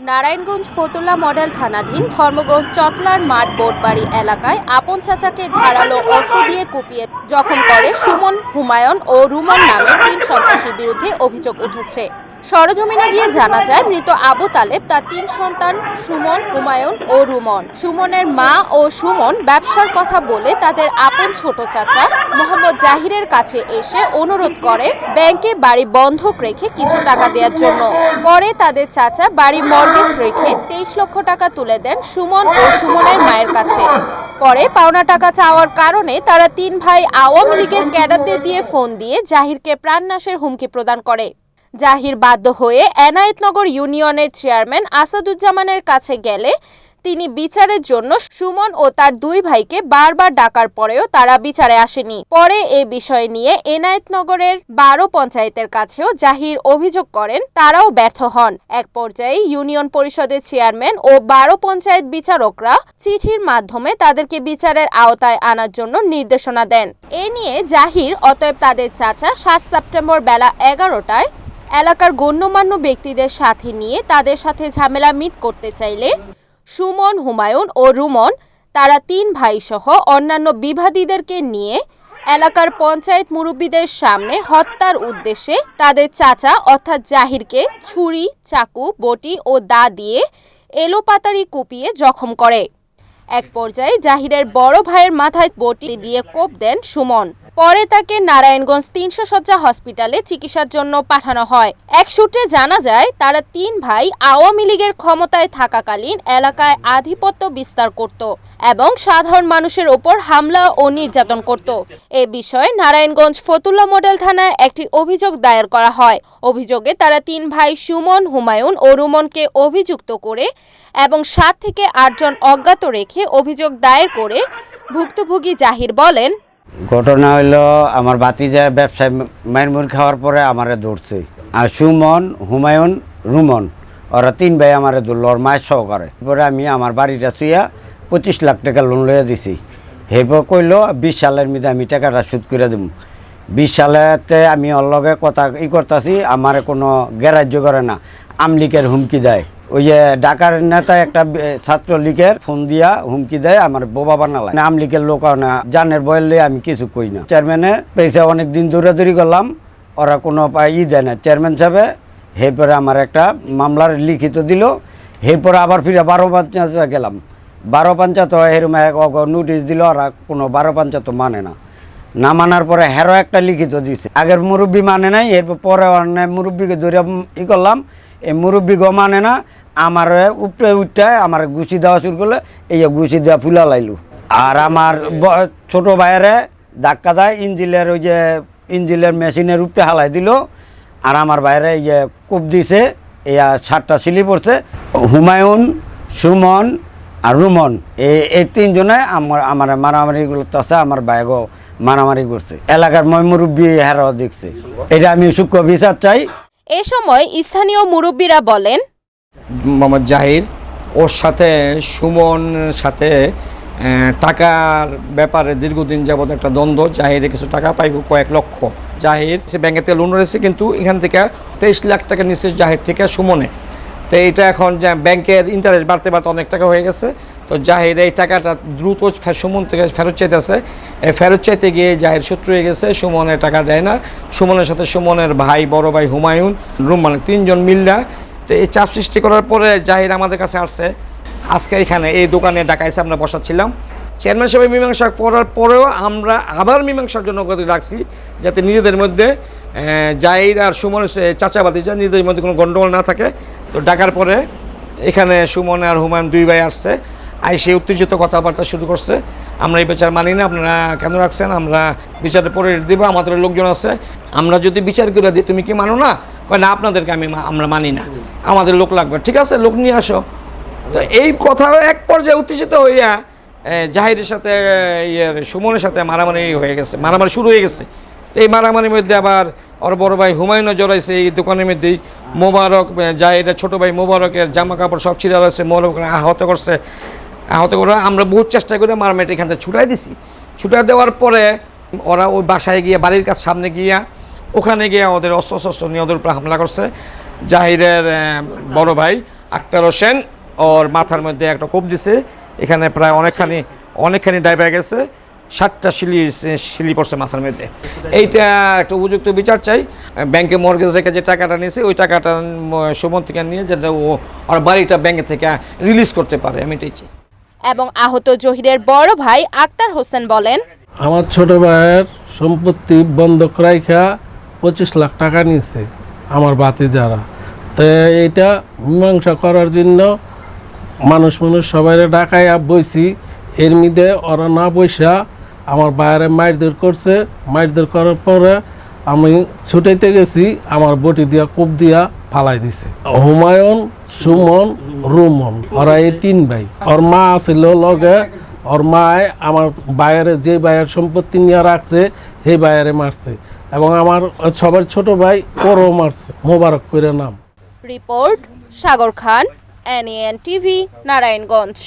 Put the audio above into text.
Narayanganj Fatullah model থানাধীন ধর্মগঞ্জ চতলার মাঠ বোটবাড়ি এলাকায় আপন চাচাকে ধারালো অস্ত্র দিয়ে কুপিয়ে জখম করে সুমন হুমায়ুন ও রুমন নামে তিন সন্ত্রাসীর বিরুদ্ধে অভিযোগ উঠেছে। সরজমিনে গিয়ে জানা যায়, মৃত আবু তালেব তার তিন সন্তান সুমন, হুমায়ুন ও রুমন। সুমনের মা ও সুমন ব্যবসার কথা বলে তাদের আপন ছোট চাচা মোহাম্মদ জাহিরের কাছে এসে অনুরোধ করে, ব্যাংকে বাড়ি বন্ধক রেখে কিছু টাকা দেওয়ার জন্য। পরে তাদের চাচা বাড়ি মর্গেজ রেখে তেইশ লক্ষ টাকা তুলে দেন সুমন ও সুমনের মায়ের কাছে। পরে পাওনা টাকা চাওয়ার কারণে তারা তিন ভাই আওয়ামী লীগের ক্যাডারদের দিয়ে ফোন দিয়ে জাহিরকে প্রাণনাশের হুমকি প্রদান করে। জাহির বাধ্য হয়ে এনায়েতনগর ইউনিয়নের চেয়ারম্যান আসাদুজ্জামানের কাছে গেলে তিনি বিচারের জন্য সুমন ও তার দুই ভাইকে বারবার ডাকার পরেও তারা বিচারে আসেনি। পরে এ বিষয় নিয়ে এনায়েতনগরের বারো পঞ্চায়েতের কাছেও জাহির অভিযোগ করেন, তারাও ব্যর্থ হন। এক পর্যায়ে ইউনিয়ন পরিষদের চেয়ারম্যান ও বারো পঞ্চায়েত বিচারকরা চিঠির মাধ্যমে তাদেরকে বিচারের আওতায় আনার জন্য নির্দেশনা দেন। এ নিয়ে জাহির, অতএব তাদের চাচা সাত সেপ্টেম্বর বেলা এগারোটায় এলাকার গণ্যমান্য ব্যক্তিদের সাথে নিয়ে তাদের সাথে ঝামেলা মিট করতে চাইলে সুমন হুমায়ুন ও রুমন, তারা তিন ভাই সহ অন্যান্য বিবাদীদেরকে নিয়ে এলাকার পঞ্চায়েত মুরব্বীদের সামনে হত্যার উদ্দেশ্যে তাদের চাচা অর্থাৎ জাহিরকে ছুরি, চাকু, বটি ও দা দিয়ে এলোপাতারি কুপিয়ে জখম করে। এক পর্যায়ে জাহিরের বড় ভাইয়ের মাথায় বটি দিয়ে কোপ দেন সুমন। পরে তাকে নারায়ণগঞ্জ তিনশো শয্যা হসপিটালে চিকিৎসার জন্য পাঠানো হয়। এক সূত্রে জানা যায়, তারা তিন ভাই আওয়ামী লীগের ক্ষমতায় থাকাকালীন এলাকায় আধিপত্য বিস্তার করত এবং সাধারণ মানুষের ওপর হামলা ও নির্যাতন করত। এ বিষয়ে নারায়ণগঞ্জ ফতুল্লা মডেল থানায় একটি অভিযোগ দায়ের করা হয়। অভিযোগে তারা তিন ভাই সুমন, হুমায়ুন ও রুমনকে অভিযুক্ত করে এবং সাত থেকে আটজন অজ্ঞাত রেখে অভিযোগ দায়ের করে ভুক্তভোগী জাহির বলেন ঘটনা হইল, আমার বাতিজা ব্যবসায় মায়ের মুড় খাওয়ার পরে আমারে ধরছে। আর সুমন, হুমায়ুন, রুমন, ওরা তিন ভাই আমারে ধরলো, ওর মায়ের সহকারে। পরে আমি আমার বাড়িটা শুইয়া পঁচিশ লাখ টাকা লোন লইয়া দিছি। হেপর কইলো, বিশ সালের মধ্যে আমি টাকাটা শোধ করে দেবো বিশ সালেতে আমি ওর লগে কথা ই করতেছি, আমার কোনো গ্যারাজ্য করে না। আমলিকের হুমকি দেয়। ওই যে ঢাকার নেতা একটা ছাত্রলীগের ফোন দিয়া হুমকি দেয়, আমার বোবা বানালায়। নাম লিখের লোক না, জানের বয়ের লইয়া আমি কিছু কই না। চেয়ারম্যানে পেয়েছে অনেক দিন দৌড়াদৌড়ি করলাম, ওরা কোনো ই দেয় না। চেয়ারম্যান সাহেবে এরপরে আমার একটা মামলার লিখিত দিল এরপরে আবার ফিরে বারো পঞ্চায়েত গেলাম। বারো পঞ্চায়েত এক নোটিশ দিল ওরা কোনো বারো পঞ্চায়েত মানে না। না মানার পরে হেরো একটা লিখিত দিছে। আগের মুরব্বী মানে নাই, এরপর পরে মুরব্বীকে ধরে ই করলাম মুরব্বী গো মানে না, আমার উপরে উঠতে আমার গুছি দেওয়া শুরু করলে, এই গুছি দেওয়া ফুলা লাইলু। আর আমার ছোট ভাইয়েরে ধাক্কা দেয়, ইঞ্জিলের ওই যে ইঞ্জিলের মেশিনের উপরে হালাই দিল। আর আমার বাইরে এই যে কূপ দিছে, এই সাতটা সিলি পড়ছে। হুমায়ুন, সুমন আর রুমন, এই এই তিনজনে আমার আমার মারামারি করতেছে আমার বাইগও মারামারি করছে। এলাকার মই মুরব্বী হেরাও দেখছে। এটা আমি সূক্ষ্ম বিচার চাই। এ সময় স্থানীয় মুরব্বীরা বলেন, মোহাম্মদ জাহির, ওর সাথে সুমন সাথে টাকার ব্যাপারে দীর্ঘদিন যাবৎ একটা দ্বন্দ্ব। জাহিরে কিছু টাকা পাইব, কয়েক লক্ষ। জাহির সে ব্যাংকের থেকে লোন রয়েছে, কিন্তু এখান থেকে তেইশ লাখ টাকা নিচ্ছে জাহির থেকে সুমনে। তো এটা এখন ব্যাংকের ইন্টারেস্ট বাড়তে বাড়তে অনেক টাকা হয়ে গেছে। তো জাহির এই টাকাটা দ্রুত সুমন থেকে ফেরত চাইতেছে। এই ফেরত চাইতে গিয়ে জাহির শত্রু হয়ে গেছে, সুমনের টাকা দেয় না। সুমনের সাথে সুমনের ভাই, বড় ভাই হুমায়ুন রুম মানে তিনজন মিল্লা। তো এই চাপ সৃষ্টি করার পরে জাহির আমাদের কাছে আসছে। আজকে এখানে এই দোকানে ডাকাইছে, আমরা বসাচ্ছিলাম। চেয়ারম্যান সাহেব মীমাংসা করার পরেও আমরা আবার মীমাংসার জন্য রাখছি, যাতে নিজেদের মধ্যে জাহির আর সুমন চাচাবাদি যা নিজেদের মধ্যে কোনো গণ্ডগোল না থাকে। তো ডাকার পরে এখানে সুমন আর হুমায়ুন দুই ভাই আসছে। আইসে উত্তেজিত কথাবার্তা শুরু করছে। আমরা এই বিচার মানি না, আপনারা কেন রাখছেন? আমরা বিচারে পরে দেবো, আমাদের লোকজন আছে। আমরা যদি বিচার করে দিই, তুমি কি মানো না? কয়, না, আপনাদেরকে আমি আমরা মানি না। আমাদের লোক লাগবে। ঠিক আছে, লোক নিয়ে আসো। তো এই কথা এক পর্যায়ে উত্তেজিত হইয়া জাহিরের সাথে ইয়ের সুমনের সাথে মারামারি হয়ে গেছে, মারামারি শুরু হয়ে গেছে। তো এই মারামারির মধ্যে আবার ওর বড় ভাই হুমায়ুনও জড়াইছে এই দোকানের মধ্যেই। মোবারক জাহিরের ছোট ভাই মোবারকের জামা কাপড় সব ছিঁড়া রয়েছে মোবারক আহত করছে। আহত করে, আমরা বহুত চেষ্টা করে মারামারিটা এখান থেকে ছুটাই দিছি। ছুটাই দেওয়ার পরে ওরা ওই বাসায় গিয়ে, বাড়ির কাছ সামনে গিয়া, ওখানে গিয়ে ওদের অস্ত্র শস্ত্র নিয়ে ওদের উপর হামলা করছে। জাহিরের বড় ভাই আক্তার হোসেন, ওর মাথার মধ্যে একটা কোপ দিছে। এখানে প্রায় অনেকখানি অনেকখানি ডাইবা গেছে। সাতটা শিলি শিলি পড়ছে মাথার মধ্যে। এইটা একটা উপযুক্ত বিচার চাই। ব্যাংকে মর্গেজ রেখে যে টাকাটা নিয়েছে ওই টাকাটা সুমন থেকে নিয়ে যাতে ও আর বাড়িটা ব্যাংকে থেকে রিলিজ করতে পারে। আমি এটাই চাই। এবং আহত জহিরের বড় ভাই আক্তার হোসেন বলেন, আমার ছোট ভাইয়ের সম্পত্তি বন্ধক রাইখা পঁচিশ লাখ টাকা নিয়েছে আমার বাতি যারা তো এটা মীমাংসা করার জন্য মানুষ মানুষ সবাই ডাকাইয়া বইছি, এর মধ্যে ওরা না বৈশা আমার বাইরে মারধর করছে। মারধর করার পরে আমি ছুটাইতে গেছি, আমার বটি দিয়া, কূপ দিয়া ফালাই দিছে। হুমায়ুন, সুমন রুমন ওরা এই তিন ভাই। ওর মা আছিল লগে, ওর মায় আমার বায়ারে যে বায়ের সম্পত্তি নিয়ে রাখছে, সেই বায়ারে মারছে। এবং আমার সবার ছোট ভাই ওরও মারছে, মোবারক করে নাম। Report, Sagar Khan NN TV, Narayanganj.